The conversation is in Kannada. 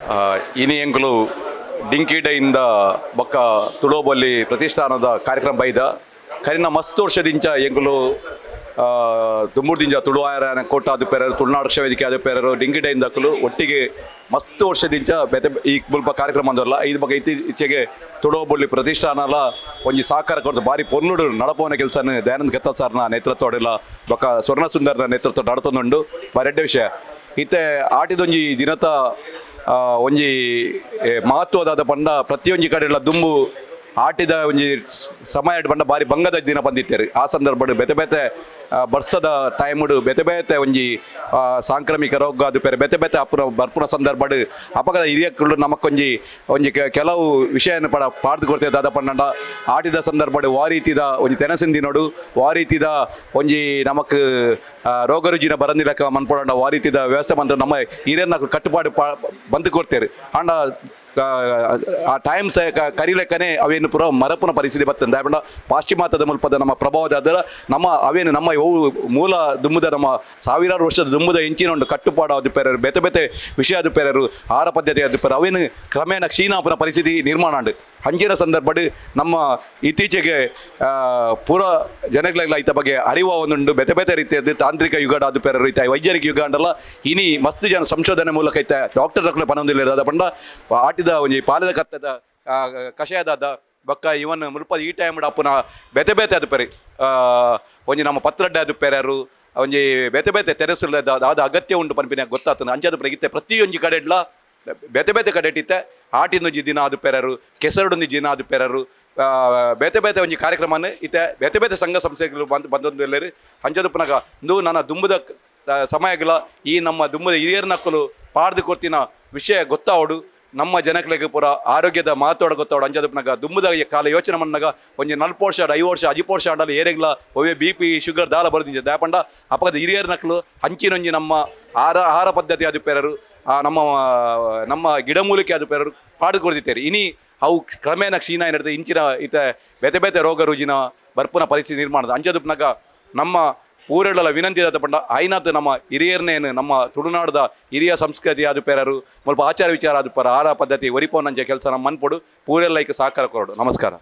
ಆ, ಇನಿ ಎಂಕುಲು ಡಿಂಕಿಡೆಯಿಂದ ಬೊಕ್ಕ ತುಳೋಬಲ್ಲಿ ಪ್ರತಿಷ್ಠಾನದ ಕಾರ್ಯಕ್ರಮ ಬೈದ ಕರಿನ ಮಸ್ತ್ ವರ್ಷದಿಂಚ ಎಂಕುಲು ದುಮ್ಮುರ್ದಿಂಜ ಆಯರ ಕೋಟ ಅದು ಪೇರರು ತುಳುನಾಡು ಕ್ಷವೇದಿಕೆ ಅದು ಪೇರರು ಡಿಂಕಿಡೆಯಿಂದ ಅಕ್ಕಲು ಒಟ್ಟಿಗೆ ಮಸ್ತ್ ವರ್ಷದಿಂಚ ಬೆತೆ ಈ ಮುಲ್ಪ ಕಾರ್ಯಕ್ರಮ ಅಂದರಲ್ಲ ಇದು ಬಗ್ಗೆ ಇತ್ತೀಚೆಗೆ ತುಳೋಬಲ್ಲಿ ಪ್ರತಿಷ್ಠಾನಲ ಒಂಜಿ ಸಹಕಾರ ಕೊಡ್ತು ಬಾರಿ ಪೊರ್ಲುಡು ನಡಪೋನ ಕೆಲಸನ ದಯಾನಂದ ಗತ್ತ ಸರ್ನ ನೇತೃತ್ವಡಿಲ್ಲ ಬೊಕ್ಕ ಸ್ವರ್ಣ ಸುಂದರ್ನ ನೇತೃತ್ವ ನಡತೊಂದುಂಡು. ಬರೆಡ್ಡೆ ವಿಷಯ. ಇತ್ತೆ ಆಟಿದೊಂಜಿ ದಿನತ ಒಂಜಿ ಮಹತ್ವದಾದ ಪಂಡ ಪ್ರತಿಯೊಂಜಿ ಕಡೆಲ ದುಂಬು ಆಟಿದ ಒಂಜಿ ಸಮಯ ಪಂಡ ಬಾರಿ ಬಂಗದ ದಿನ ಬಂದಿತ್ತೇರಿ. ಆ ಸಂದರ್ಭಡ್ ಬೆತೆ ಬೆತೆ ಬರ್ಸದ ಟೈಮ್ಡು ಬೆತೆ ಬೇತೆ ಒಂಜಿ ಸಾಂಕ್ರಾಮಿಕ ರೋಗ ಅದು ಪೇರೆ ಬೆತೆ ಬೆತೆ ಅಪ್ಪುನ ಬರ್ಪುನ ಸಂದರ್ಭಡ್ ಅಪಗದ ಹಿರಿಯಕ್ಕಳು ನಮಕ್ಕೊಂಜಿ ಒಂಜಿ ಕೆಲವು ವಿಷಯನ ಪಡ ಪಾಡ್ದು ಕೊಡ್ತೇವೆ ದಾದ ಪಂಡ ಆಟಿದ ಸಂದರ್ಭಡ್ ವಾ ರೀತಿದ ಒಂಜಿ ತೆನಸಿಂದಿನೋಡು ವಾ ರೀತಿದ ಒಂಜಿ ನಮಕ್ ರೋಗ ರುಜಿನ ಬರಂದಿಲಕ ಮನ್ಪಡ ವಾ ರೀತಿದ ವ್ಯವಸ್ಥೆ ಮಂತ್ರ ನಮ್ಮ ಹಿರಿಯರ್ನ ಕಟ್ಟುಪಾಡು ಪಾ, ಬಂದು ಕೊಡ್ತೇವೆ. ಅಂಡ ಆ, ಟೈಮ್ಸ್ ಕರಿಲೆಕ್ಕನೆ ಅವೇನು ಪುರ ಮರಪುನ ಪರಿಸ್ಥಿತಿ ಬರ್ತದೆ ದಾಯಪಂಡ ಪಾಶ್ಚಿಮಾತ್ಯದ ಮುಲ್ಪದ ನಮ್ಮ ಪ್ರಭಾವದ ಅದರ ನಮ್ಮ ಅವೇನು ನಮ್ಮ ಮೂಲ ದುಮ್ಮದ ನಮ್ಮ ಸಾವಿರಾರು ವರ್ಷದ ದುಮ್ಮದ ಹೆಂಚಿನ ಒಂದು ಕಟ್ಟುಪಾಡು ಅದು ಬೇತೆ ಬೆತೆ ವಿಷಯ ಅದು ಪೇರರು ಆಹಾರ ಪದ್ಧತಿ ಅದು ಪೇರ ಅವೇನು ಕ್ರಮೇಣ ಕ್ಷೀಣಾಪನ ಪರಿಸ್ಥಿತಿ ನಿರ್ಮಾಣ ಉಂಡು ಹಂಚಿನ ಸಂದರ್ಭಡ್ ನಮ್ಮ ಇತ್ತೀಚೆಗೆ ಪೂರ ಜನಗಳೆಲ್ಲ ಇತ್ತ ಬಗ್ಗೆ ಅರಿವ ಒಂದುಂಡು ಬೆತೆ ಬೆತೆ ರೀತಿಯದ್ದು ತಾಂತ್ರಿಕ ಯುಗಡ ಅದು ಪೇರ ಈತ ವೈದ್ಯರಿಕ ಯುಗ ಅಂಡಲ್ಲ ಇನಿ ಮಸ್ತ್ ಜನ ಸಂಶೋಧನೆ ಮೂಲಕ ಐತೆ ಡಾಕ್ಟರ್ ಪನೊಂದಿಲ್ಲ ಪಂಡ ಆಟಿದ ಒಂಜಿ ಪಾಲದ ಕತ್ತದ ಕಷಾಯದಾದ ಬೊಕ್ಕ ಇವನ್ ಮುಲ್ಪ ಈ ಟೈಮ್ ಅಪ್ಪುನ ಬೆತೆ ಬೇತೆ ಅದು ಪೇರಿ. ಆ, ಒಂಜಿ ನಮ್ಮ ಪತ್ರಡ್ಡೆ ಅದು ಪೇರರು ಒಂಜಿ ಬೆತೆ ಬೇತೆ ತೆರೆಸುಲದ ಅದ ಅಗತ್ಯ ಉಂಟು ಪನ್ಪಿನ ಗೊತ್ತಾತನ. ಅಂಚದ ಪ್ರಗಿತ್ತೆ ಪ್ರತಿಯೊಂಜಿ ಕಡೆಡ್ಲ ಬೇತೆ ಬೇತೆ ಕಡೆ ಇಟ್ಟಿತ್ತೆ. ಆಟಿನೊಂಜಿ ದಿನ ಅದು ಪೆರರು ಕೆಸರಡೊಂಜಿ ದಿನ ಅದು ಪೆರರು ಬೇತೆ ಬೇತೆ ಒಂಜಿ ಕಾರ್ಯಕ್ರಮನ ಇತ್ತೆ ಬೇತೆ ಬೇತೆ ಸಂಘ ಸಂಸ್ಥೆಗಳು ಬಂದ್ ಬಂದೊಂದು ಅಂಜದು ಪುನಗ ಇಂದು ನನ್ನ ದುಂಬದ ಸಮಯಗಳ ಈ ನಮ್ಮ ದುಂಬದ ಹಿರಿಯರ್ನಕ್ಕಲು ಪಾಡ್ದು ಕೊಡ್ತಿನ ವಿಷಯ ಗೊತ್ತಾವಡು ನಮ್ಮ ಜನಗಳಿಗೆ ಪೂರ ಆರೋಗ್ಯದ ಮಾತೋಡ ಅಂಜದಪ್ಪನಾಗ. ದುಮ್ಮದ ಕಾಲ ಯೋಚನೆ ಮಣ್ಣಾಗ. ಒಂಜಿ ನಲ್ಪ ವರ್ಷ, ಐದು ವರ್ಷ ಅಜಿಪು ವರ್ಷ ಆಡಲು ಏರೆಗ್ಲ ಒವೆ ಬಿ ಪಿ ಶುಗರ್ ದಾಲ ಬರೋದಿಂಜ ದಾಪಂಡ ಅಪದ ಹಿರಿಯರ ನಕ್ಲು ಹಂಚಿನೊಂಜಿ ನಮ್ಮ ಆಹಾರ ಆಹಾರ ಪದ್ಧತಿ ಅದು ಪೆರರು ನಮ್ಮ ನಮ್ಮ ಗಿಡಮೂಲಿಕೆ ಅದು ಪೆರರು ಪಾಡು ಕೊಡ್ತಿದ್ದಾರೆ ಇನಿ ಅವು ಕ್ರಮೇಣ ಕ್ಷೀಣ ಏನಿರ್ತದೆ, ಇಂಚಿನ ಇತ ಬೇತೆ ಬೇತೆ ರೋಗ ರುಜಿನ, ಬರ್ಪುನ ಪರಿಸ್ಥಿತಿ ನಿರ್ಮಾಣದ. ಅಂಜದಪ್ಪನಾಗ ನಮ್ಮ ಊರೆಲ್ಲ ವಿನಂತಿ ಪಂಡ ಆಯ್ನಾತ್ ನಮ್ಮ ಹಿರಿಯರ್ನೇನು ನಮ್ಮ ತುಳುನಾಡದ ಹಿರಿಯ ಸಂಸ್ಕೃತಿ ಆದ ಪೇರರು, ಸ್ವಲ್ಪ ಆಚಾರ ವಿಚಾರ ಅದು ಪರ, ಆಹಾರ ಪದ್ಧತಿ ಒರಿಪೋನಂಜ ಕೆಲಸ ನಮ್ಮ ಮನ್ಪೊಡು ಪೂರೆಲ್ಲ ಈಗ ಸಹಕಾರ ಕೊರಡು. ನಮಸ್ಕಾರ.